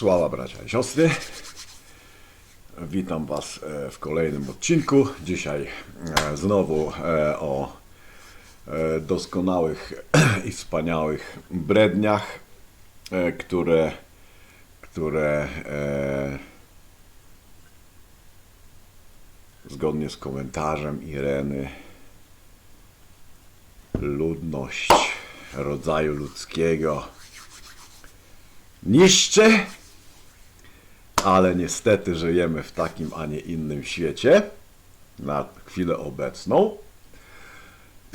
Sława bracia i siostry. Witam Was e, w kolejnym odcinku. Dzisiaj e, znowu e, o doskonałych i wspaniałych bredniach, które, które zgodnie z komentarzem Ireny ludność rodzaju ludzkiego niszczy, ale niestety żyjemy w takim, a nie innym świecie na chwilę obecną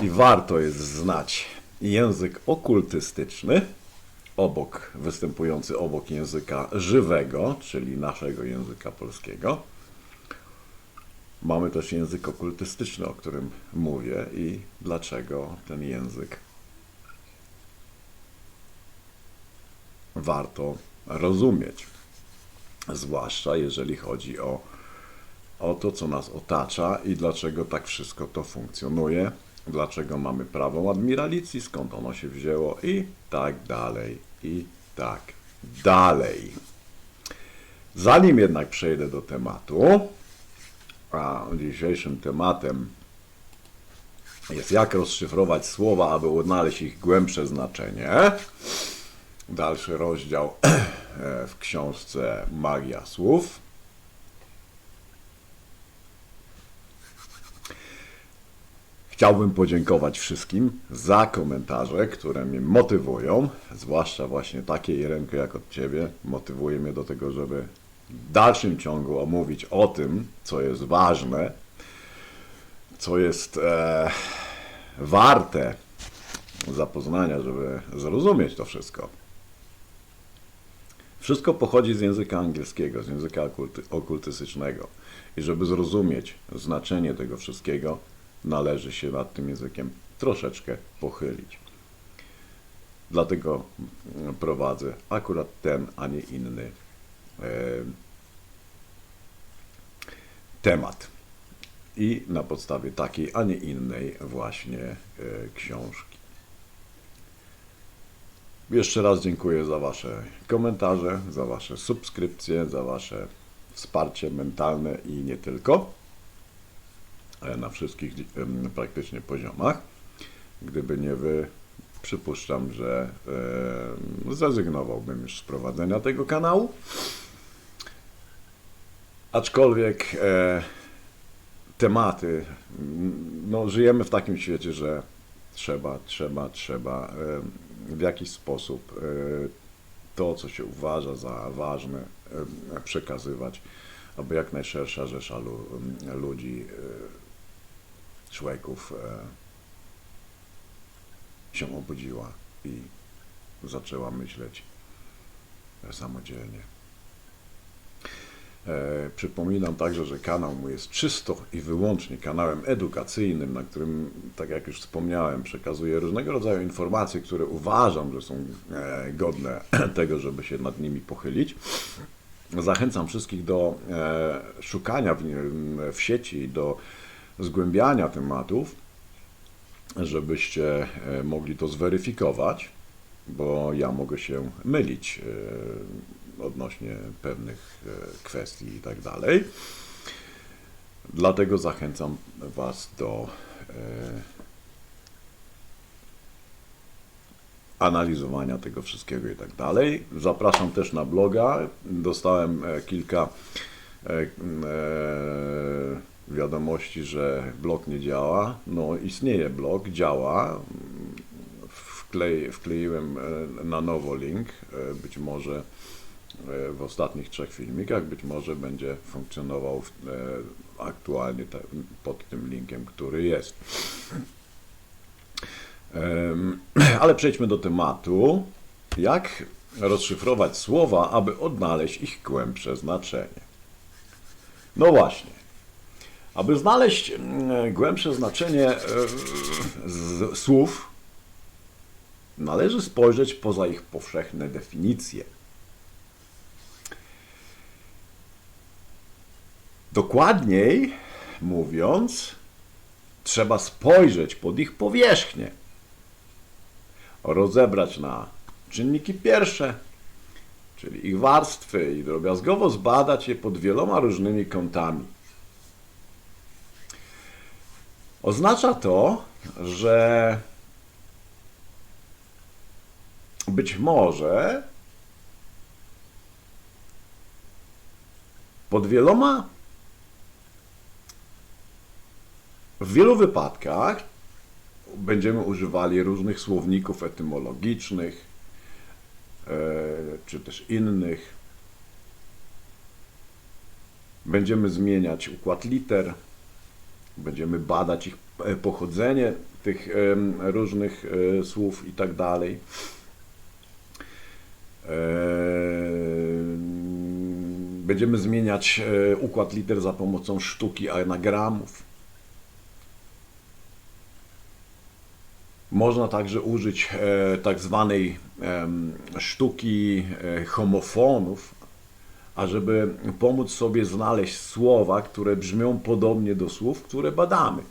i warto jest znać język okultystyczny, obok, występujący obok języka żywego, czyli naszego języka polskiego. Mamy też język okultystyczny, o którym mówię i dlaczego ten język warto rozumieć. Zwłaszcza jeżeli chodzi o, o to, co nas otacza i dlaczego tak wszystko to funkcjonuje, dlaczego mamy prawo admiralicji, skąd ono się wzięło i tak dalej, i tak dalej. Zanim jednak przejdę do tematu, a dzisiejszym tematem jest jak rozszyfrować słowa, aby odnaleźć ich głębsze znaczenie. Dalszy rozdział w książce Magia Słów. Chciałbym podziękować wszystkim za komentarze, które mnie motywują, zwłaszcza właśnie takie Irenko jak od Ciebie. Motywuje mnie do tego, żeby w dalszym ciągu omówić o tym, co jest ważne, co jest e, warte zapoznania, żeby zrozumieć to wszystko. Wszystko pochodzi z języka angielskiego, z języka okulty, okultystycznego. I żeby zrozumieć znaczenie tego wszystkiego, należy się nad tym językiem troszeczkę pochylić. Dlatego mm, prowadzę akurat ten, a nie inny e, temat. I na podstawie takiej, a nie innej właśnie e, książki. Jeszcze raz dziękuję za Wasze komentarze, za Wasze subskrypcje, za Wasze wsparcie mentalne i nie tylko. e, Na wszystkich praktycznie poziomach. Gdyby nie Wy, przypuszczam, że zrezygnowałbym już z prowadzenia tego kanału. Aczkolwiek e, tematy, no żyjemy w takim świecie, że trzeba, trzeba, trzeba w jakiś sposób e, to, co się uważa za ważne, przekazywać, aby jak najszersza rzesza lu, ludzi, e, człowieków e, się obudziła i zaczęła myśleć samodzielnie. E, Przypominam także, że kanał mój jest czysto i wyłącznie kanałem edukacyjnym, na którym, tak jak już wspomniałem, przekazuję różnego rodzaju informacje, które uważam, że są e, godne tego, żeby się nad nimi pochylić. Zachęcam wszystkich do e, szukania w, sieci, do zgłębiania tematów, żebyście mogli to zweryfikować, bo ja mogę się mylić odnośnie pewnych e, kwestii i tak dalej. Dlatego zachęcam Was do e, analizowania tego wszystkiego i tak dalej. Zapraszam też na bloga. Dostałem e, kilka wiadomości, że blog nie działa. No, istnieje blog, działa. Wklei, wkleiłem na nowo link. Być może w ostatnich trzech filmikach, być może będzie funkcjonował e, aktualnie pod tym linkiem, który jest. Ale przejdźmy do tematu. Jak rozszyfrować słowa, aby odnaleźć ich głębsze znaczenie? No właśnie. Aby znaleźć mm, głębsze znaczenie e, słów, należy spojrzeć poza ich powszechne definicje. Dokładniej mówiąc, trzeba spojrzeć pod ich powierzchnię, rozebrać na czynniki pierwsze, czyli ich warstwy i drobiazgowo zbadać je pod wieloma różnymi kątami. Oznacza to, że być może pod wieloma w wielu wypadkach będziemy używali różnych słowników etymologicznych, e, czy też innych. Będziemy zmieniać układ liter, będziemy badać ich e, pochodzenie tych em, różnych e, słów i tak dalej. Em, Będziemy zmieniać e, układ liter za pomocą sztuki anagramów. Można także użyć e, tak zwanej sztuki e, homofonów, ażeby pomóc sobie znaleźć słowa, które brzmią podobnie do słów, które badamy.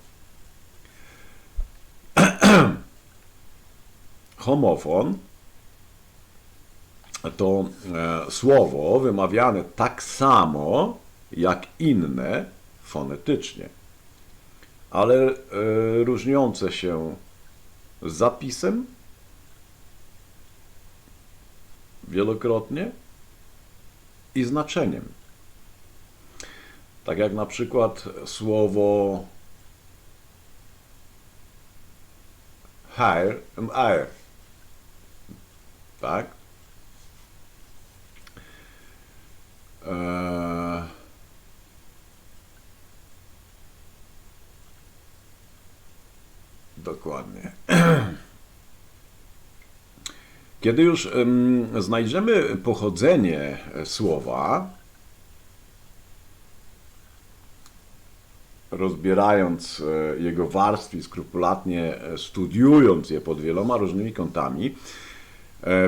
Homofon to e, słowo wymawiane tak samo jak inne fonetycznie, ale różniące się zapisem wielokrotnie i znaczeniem. Tak jak na przykład słowo higher and. Tak? Eee, Dokładnie. Kiedy już em, znajdziemy pochodzenie e, słowa, rozbierając e, jego warstwy, skrupulatnie e, studiując je pod wieloma różnymi kątami,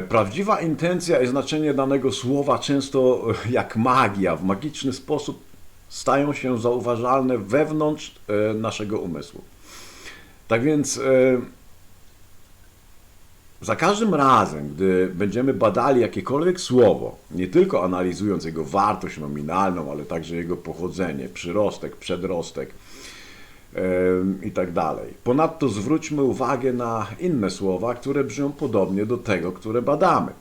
prawdziwa intencja i znaczenie danego słowa często jak magia, w magiczny sposób stają się zauważalne wewnątrz naszego umysłu. Tak więc za każdym razem, gdy będziemy badali jakiekolwiek słowo, nie tylko analizując jego wartość nominalną, ale także jego pochodzenie, przyrostek, przedrostek em, i tak. Ponadto zwróćmy uwagę na inne słowa, które brzmią podobnie do tego, które badamy.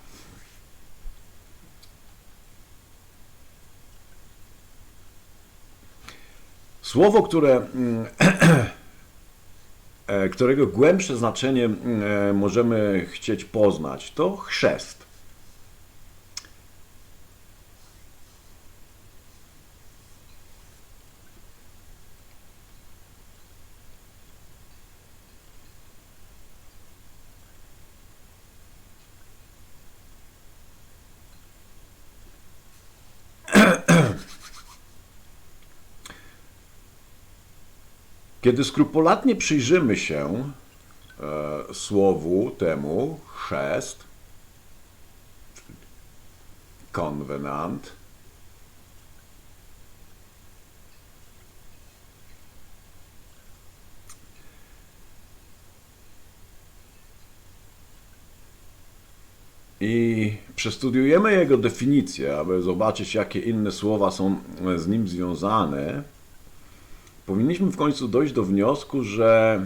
Słowo, które mm, którego głębsze znaczenie e, możemy chcieć poznać, to chrzest. Kiedy skrupulatnie przyjrzymy się e, słowu temu chrzest, konwenant, i przestudiujemy jego definicję, aby zobaczyć, jakie inne słowa są z nim związane, powinniśmy w końcu dojść do wniosku, że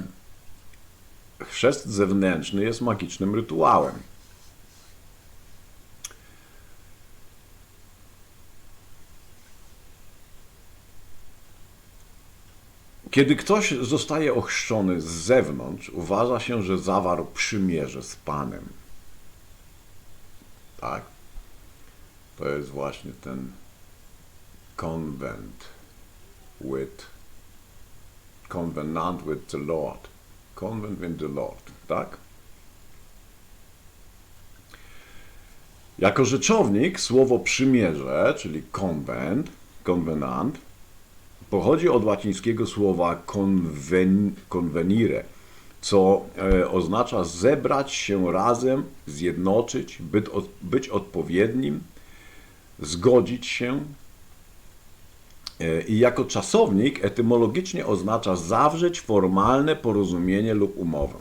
chrzest zewnętrzny jest magicznym rytuałem. Kiedy ktoś zostaje ochrzczony z zewnątrz, uważa się, że zawarł przymierze z Panem. Tak? To jest właśnie ten convent with covenant with the Lord. Convent with the Lord, tak? Jako rzeczownik słowo przymierze, czyli konwent, konwenant, pochodzi od łacińskiego słowa conven, convenire, co e, oznacza zebrać się razem, zjednoczyć, być, być odpowiednim, zgodzić się, i jako czasownik etymologicznie oznacza zawrzeć formalne porozumienie lub umowę.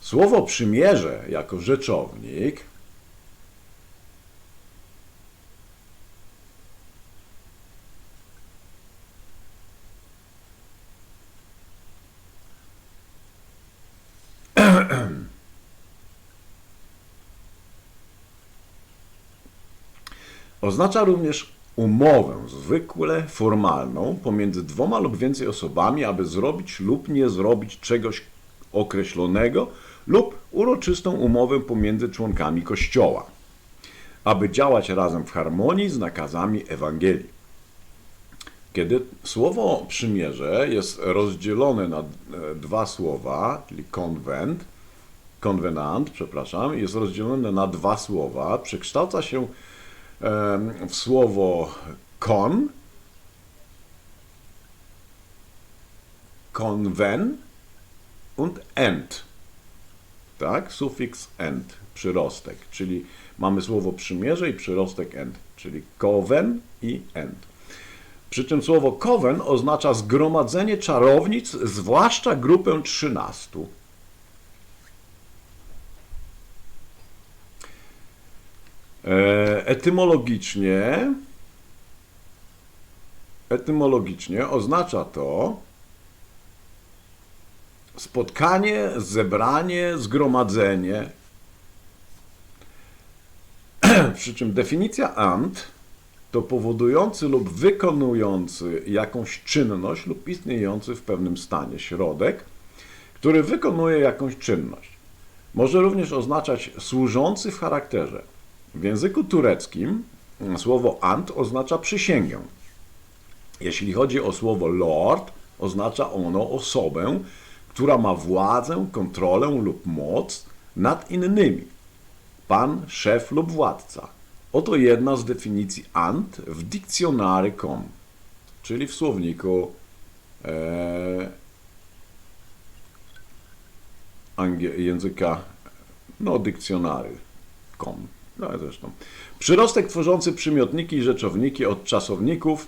Słowo przymierze jako rzeczownik oznacza również umowę zwykle formalną pomiędzy dwoma lub więcej osobami, aby zrobić lub nie zrobić czegoś określonego lub uroczystą umowę pomiędzy członkami Kościoła, aby działać razem w harmonii z nakazami Ewangelii. Kiedy słowo przymierze jest rozdzielone na e, dwa słowa, czyli konwent, konwenant, przepraszam, jest rozdzielone na dwa słowa, przekształca się w słowo kon, konwen und end. Tak? Sufiks end, przyrostek, czyli mamy słowo przymierze i przyrostek end, czyli kowen i end. Przy czym słowo kowen oznacza zgromadzenie czarownic, zwłaszcza grupę trzynastu. Etymologicznie, etymologicznie oznacza to spotkanie, zebranie, zgromadzenie. Przy czym definicja ant to powodujący lub wykonujący jakąś czynność lub istniejący w pewnym stanie środek, który wykonuje jakąś czynność. Może również oznaczać służący w charakterze. W języku tureckim słowo ant oznacza przysięgę. Jeśli chodzi o słowo lord, oznacza ono osobę, która ma władzę, kontrolę lub moc nad innymi. Pan, szef lub władca. Oto jedna z definicji ant w dictionary.com, czyli w słowniku e, języka, no dictionary.com. No zresztą. Przyrostek tworzący przymiotniki i rzeczowniki od czasowników,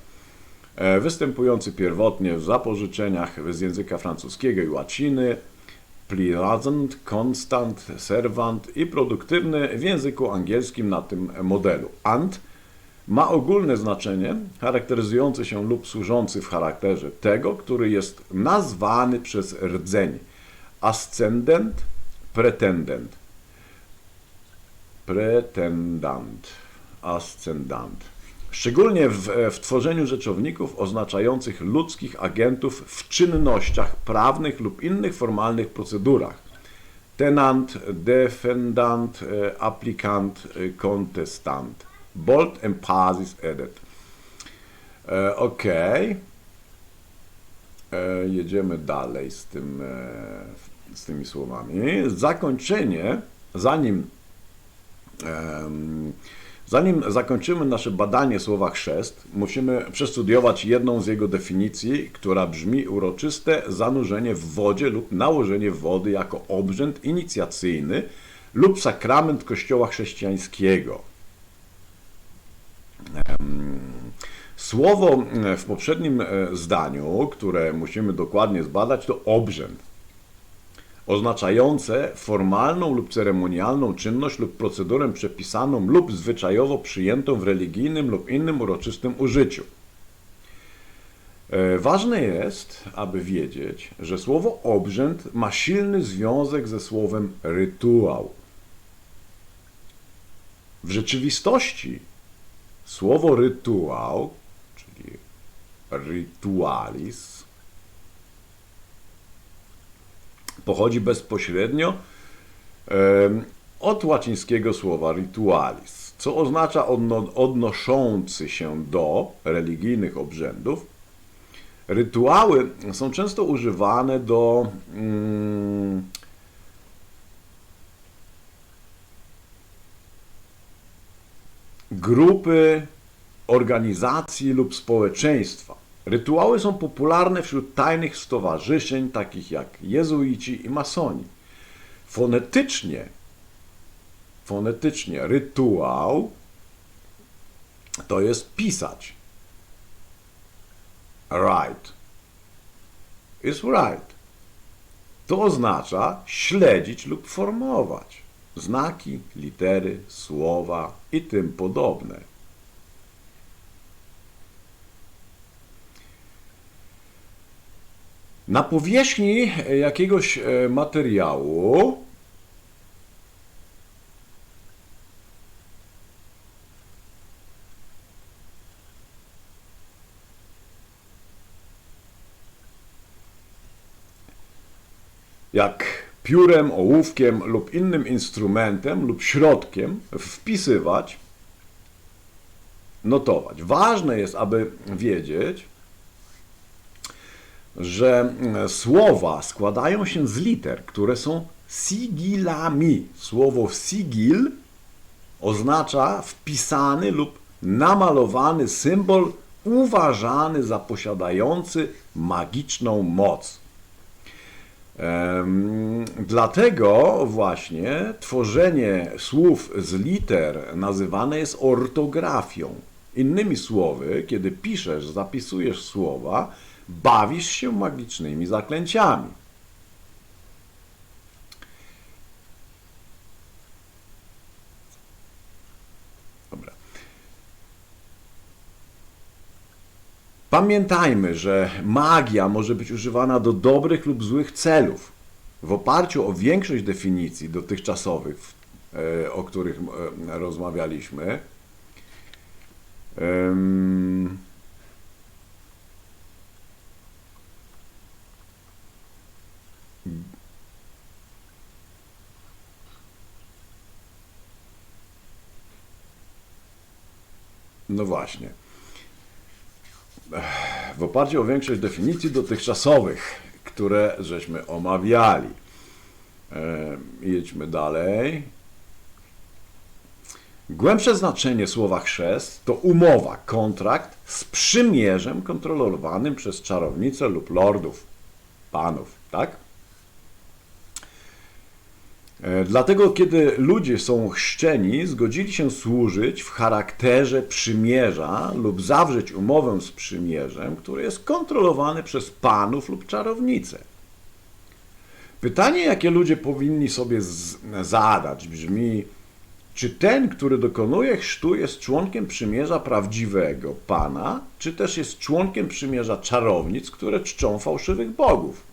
e, występujący pierwotnie w zapożyczeniach z języka francuskiego i łaciny, pleasant, constant, servant i produktywny w języku angielskim na tym modelu. Ant ma ogólne znaczenie charakteryzujące się lub służący w charakterze tego, który jest nazwany przez rdzeń. Ascendent, pretendent. Pretendant, ascendant. Szczególnie w, w tworzeniu rzeczowników oznaczających ludzkich agentów w czynnościach prawnych lub innych formalnych procedurach. Tenant, defendant, e, applikant, e, kontestant. Bold emphasis added. E, Ok. E, jedziemy dalej z, tym, e, z tymi słowami. Zakończenie, zanim Zanim zakończymy nasze badanie słowa chrzest, musimy przestudiować jedną z jego definicji, która brzmi uroczyste zanurzenie w wodzie lub nałożenie wody jako obrzęd inicjacyjny lub sakrament Kościoła chrześcijańskiego. Słowo w poprzednim e, zdaniu, które musimy dokładnie zbadać, to obrzęd oznaczające formalną lub ceremonialną czynność lub procedurę przepisaną lub zwyczajowo przyjętą w religijnym lub innym uroczystym użyciu. E, Ważne jest, aby wiedzieć, że słowo obrzęd ma silny związek ze słowem rytuał. W rzeczywistości słowo rytuał, czyli ritualis, pochodzi bezpośrednio od łacińskiego słowa ritualis, co oznacza odno, odnoszący się do religijnych obrzędów. Rytuały są często używane do mm, grupy, organizacji lub społeczeństwa. Rytuały są popularne wśród tajnych stowarzyszeń, takich jak jezuici i masoni. Fonetycznie, fonetycznie rytuał to jest pisać. Write. Is right. To oznacza śledzić lub formować znaki, litery, słowa i tym podobne. Na powierzchni e, jakiegoś e, materiału jak piórem, ołówkiem lub innym instrumentem lub środkiem wpisywać, notować. Ważne jest, aby wiedzieć, że słowa składają się z liter, które są sigilami. Słowo sigil oznacza wpisany lub namalowany symbol uważany za posiadający magiczną moc. Dlatego właśnie tworzenie słów z liter nazywane jest ortografią. Innymi słowy, kiedy piszesz, zapisujesz słowa, bawisz się magicznymi zaklęciami. Dobra. Pamiętajmy, że magia może być używana do dobrych lub złych celów. W oparciu o większość definicji dotychczasowych, e, o których e, rozmawialiśmy, em, no właśnie. w oparciu o większość definicji dotychczasowych, które żeśmy omawiali. Jedźmy dalej. Głębsze znaczenie słowa chrzest to umowa, kontrakt z przymierzem kontrolowanym przez czarownicę lub lordów, panów, tak? E, Dlatego, kiedy ludzie są chrzczeni, zgodzili się służyć w charakterze przymierza lub zawrzeć umowę z przymierzem, które jest kontrolowane przez panów lub czarownice. Pytanie, jakie ludzie powinni sobie zadać, brzmi: czy ten, który dokonuje chrztu, jest członkiem przymierza prawdziwego pana, czy też jest członkiem przymierza czarownic, które czczą fałszywych bogów?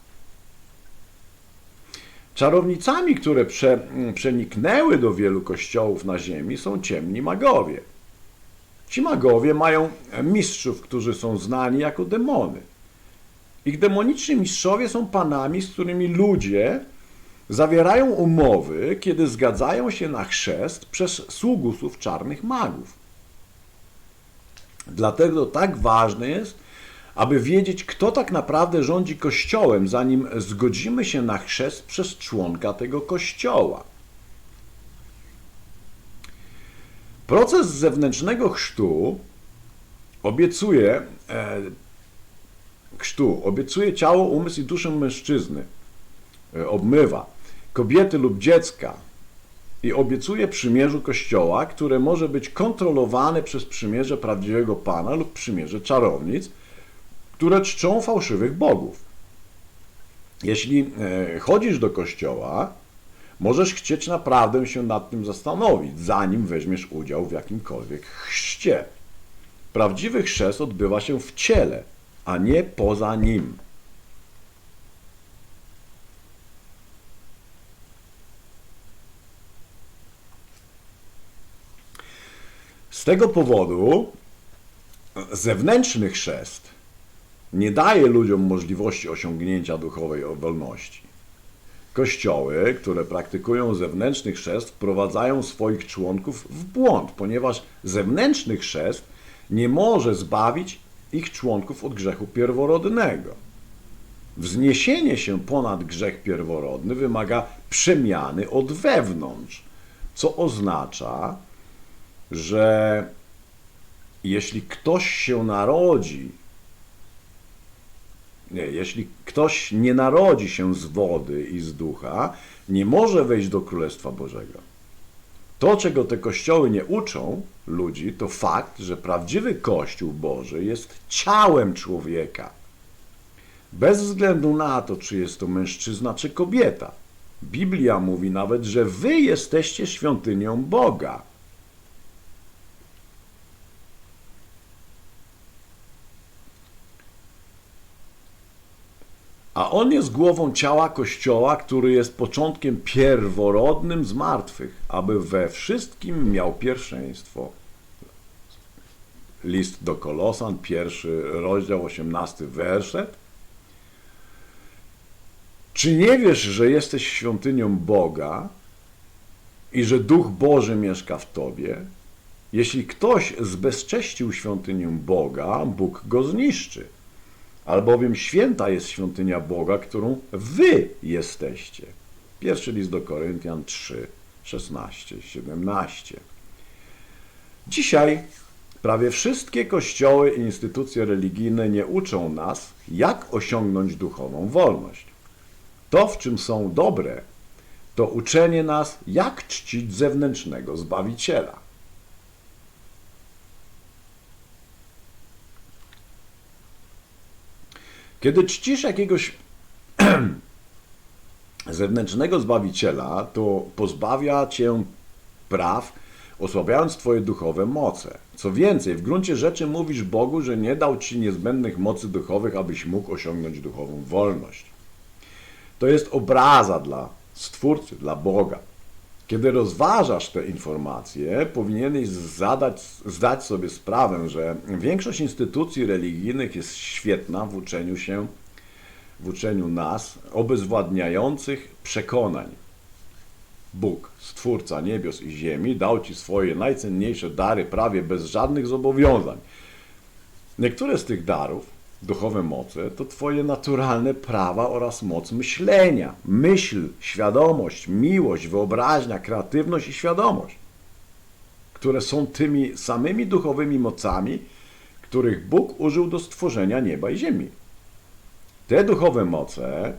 Czarownicami, które prze, przeniknęły do wielu kościołów na ziemi, są ciemni magowie. Ci magowie mają mistrzów, którzy są znani jako demony. Ich demoniczni mistrzowie są panami, z którymi ludzie zawierają umowy, kiedy zgadzają się na chrzest przez sługusów czarnych magów. Dlatego tak ważne jest, aby wiedzieć, kto tak naprawdę rządzi Kościołem, zanim zgodzimy się na chrzest przez członka tego Kościoła. Proces zewnętrznego chrztu obiecuje, e, chrztu obiecuje ciało, umysł i duszę mężczyzny, e, obmywa kobiety lub dziecka i obiecuje przymierzu Kościoła, które może być kontrolowane przez przymierze prawdziwego Pana lub przymierze czarownic, które czczą fałszywych bogów. Jeśli e, chodzisz do kościoła, możesz chcieć naprawdę się nad tym zastanowić, zanim weźmiesz udział w jakimkolwiek chrzcie. Prawdziwy chrzest odbywa się w ciele, a nie poza nim. Z tego powodu zewnętrzny chrzest nie daje ludziom możliwości osiągnięcia duchowej wolności. Kościoły, które praktykują zewnętrzny chrzest, wprowadzają swoich członków w błąd, ponieważ zewnętrzny chrzest nie może zbawić ich członków od grzechu pierworodnego. Wzniesienie się ponad grzech pierworodny wymaga przemiany od wewnątrz, co oznacza, że jeśli ktoś się narodzi nie, jeśli ktoś nie narodzi się z wody i z ducha, nie może wejść do Królestwa Bożego. To, czego te kościoły nie uczą ludzi, to fakt, że prawdziwy Kościół Boży jest ciałem człowieka. Bez względu na to, czy jest to mężczyzna, czy kobieta. Biblia mówi nawet, że wy jesteście świątynią Boga. On jest głową ciała Kościoła, który jest początkiem pierworodnym z martwych, aby we wszystkim miał pierwszeństwo. List do Kolosan, pierwszy rozdział, osiemnasty werset. Czy nie wiesz, że jesteś świątynią Boga i że Duch Boży mieszka w tobie? Jeśli ktoś zbezcześcił świątynię Boga, Bóg go zniszczy. Albowiem święta jest świątynia Boga, którą wy jesteście. Pierwszy list do Koryntian 3, 16, 17. Dzisiaj prawie wszystkie kościoły i instytucje religijne nie uczą nas, jak osiągnąć duchową wolność. To, w czym są dobre, to uczenie nas, jak czcić zewnętrznego Zbawiciela. Kiedy czcisz jakiegoś zewnętrznego Zbawiciela, to pozbawia cię praw, osłabiając twoje duchowe moce. Co więcej, w gruncie rzeczy mówisz Bogu, że nie dał ci niezbędnych mocy duchowych, abyś mógł osiągnąć duchową wolność. To jest obraza dla Stwórcy, dla Boga. Kiedy rozważasz te informacje, powinieneś zadać, zdać sobie sprawę, że większość instytucji religijnych jest świetna w uczeniu się, w uczeniu nas obezwładniających przekonań. Bóg, Stwórca niebios i ziemi, dał Ci swoje najcenniejsze dary prawie bez żadnych zobowiązań. Niektóre z tych darów, duchowe moce, to Twoje naturalne prawa oraz moc myślenia. Myśl, świadomość, miłość, wyobraźnia, kreatywność i świadomość, które są tymi samymi duchowymi mocami, których Bóg użył do stworzenia nieba i ziemi. Te duchowe moce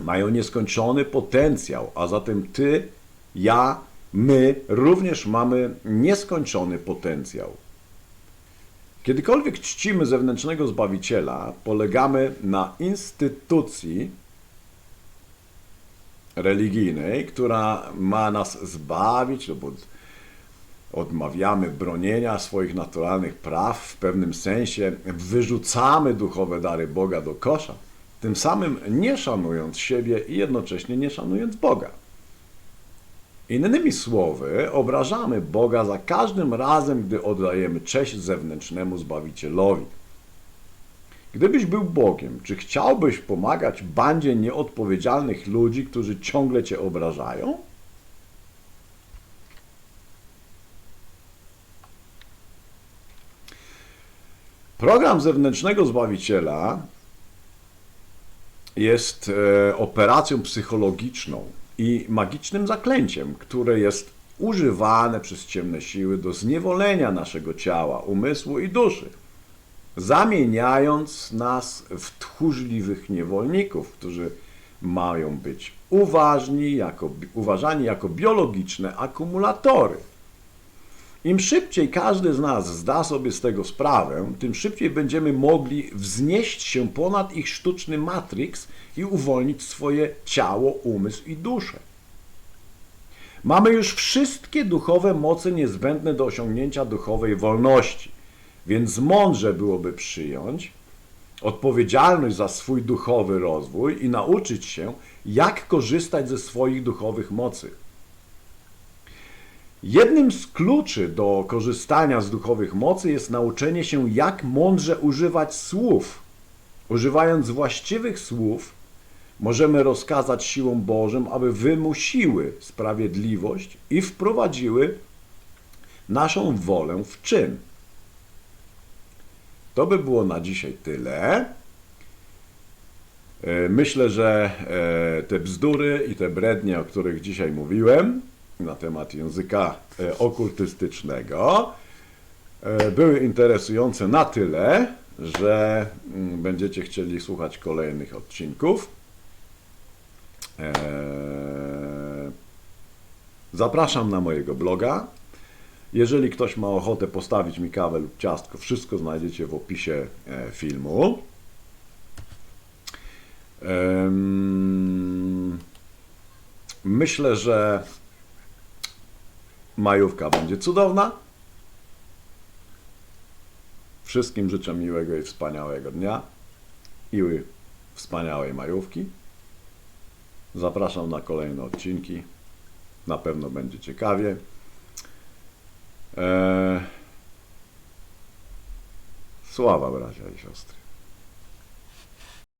mają nieskończony potencjał, a zatem Ty, ja, my również mamy nieskończony potencjał. Kiedykolwiek czcimy zewnętrznego Zbawiciela, polegamy na instytucji religijnej, która ma nas zbawić lub od, odmawiamy bronienia swoich naturalnych praw, w pewnym sensie wyrzucamy duchowe dary Boga do kosza, tym samym nie szanując siebie i jednocześnie nie szanując Boga. Innymi słowy, obrażamy Boga za każdym razem, gdy oddajemy cześć zewnętrznemu Zbawicielowi. Gdybyś był Bogiem, czy chciałbyś pomagać bandzie nieodpowiedzialnych ludzi, którzy ciągle cię obrażają? Program zewnętrznego Zbawiciela jest e, operacją psychologiczną i magicznym zaklęciem, które jest używane przez ciemne siły do zniewolenia naszego ciała, umysłu i duszy, zamieniając nas w tchórzliwych niewolników, którzy mają być uważni, jako, uważani jako biologiczne akumulatory. Im szybciej każdy z nas zda sobie z tego sprawę, tym szybciej będziemy mogli wznieść się ponad ich sztuczny matrix i uwolnić swoje ciało, umysł i duszę. Mamy już wszystkie duchowe moce niezbędne do osiągnięcia duchowej wolności, więc mądrze byłoby przyjąć odpowiedzialność za swój duchowy rozwój i nauczyć się, jak korzystać ze swoich duchowych mocy. Jednym z kluczy do korzystania z duchowych mocy jest nauczenie się, jak mądrze używać słów. Używając właściwych słów, możemy rozkazać siłom Bożym, aby wymusiły sprawiedliwość i wprowadziły naszą wolę w czyn. To by było na dzisiaj tyle. E, Myślę, że e, te bzdury i te brednie, o których dzisiaj mówiłem, na temat języka e, okultystycznego, były interesujące na tyle, że mm, będziecie chcieli słuchać kolejnych odcinków. Zapraszam na mojego bloga. Jeżeli ktoś ma ochotę postawić mi kawę lub ciastko, wszystko znajdziecie w opisie e, filmu. Myślę, że majówka będzie cudowna. Wszystkim życzę miłego i wspaniałego dnia i wspaniałej majówki. Zapraszam na kolejne odcinki. Na pewno będzie ciekawie. Eee... Sława bracia i siostry.